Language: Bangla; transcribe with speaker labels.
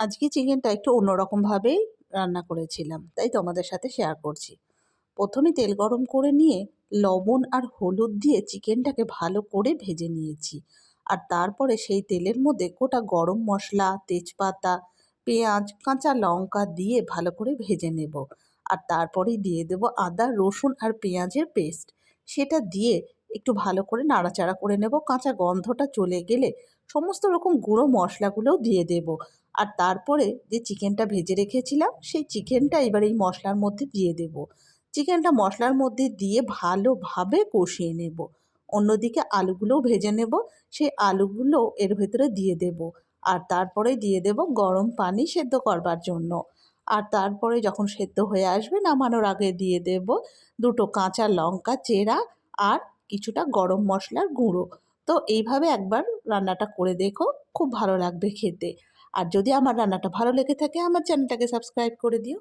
Speaker 1: আজকে চিকেনটা একটু অন্যরকমভাবেই রান্না করেছিলাম, তাই তোমাদের সাথে শেয়ার করছি। প্রথমে তেল গরম করে নিয়ে লবণ আর হলুদ দিয়ে চিকেনটাকে ভালো করে ভেজে নিয়েছি। আর তারপরে সেই তেলের মধ্যে গোটা গরম মশলা, তেজপাতা, পেঁয়াজ, কাঁচা লঙ্কা দিয়ে ভালো করে ভেজে নেব। আর তারপরেই দিয়ে দেব আদা, রসুন আর পেঁয়াজের পেস্ট। সেটা দিয়ে একটু ভালো করে নাড়াচাড়া করে নেব। কাঁচা গন্ধটা চলে গেলে সমস্ত রকম গুঁড়ো মশলাগুলোও দিয়ে দেব। আর তারপরে যে চিকেনটা ভেজে রেখেছিলাম, সেই চিকেনটা এবার এই মশলার মধ্যে দিয়ে দেব। চিকেনটা মশলার মধ্যে দিয়ে ভালোভাবে কষিয়ে নেব। অন্যদিকে আলুগুলোও ভেজে নেব। সেই আলুগুলো এর ভেতরে দিয়ে দেব। আর তারপরে দিয়ে দেব গরম পানি সেদ্ধ করবার জন্য। আর তারপরে যখন সেদ্ধ হয়ে আসবে, নামানোর আগে দিয়ে দেব দুটো কাঁচা লঙ্কা চেরা আর কিছুটা গরম মশলার গুঁড়ো। তো এইভাবে একবার রান্নাটা করে দেখো, খুব ভালো লাগবে খেতে। আর যদি আমার রান্নাটা ভালো লেগে থাকে, আমার চ্যানেলটাকে সাবস্ক্রাইব করে দিও।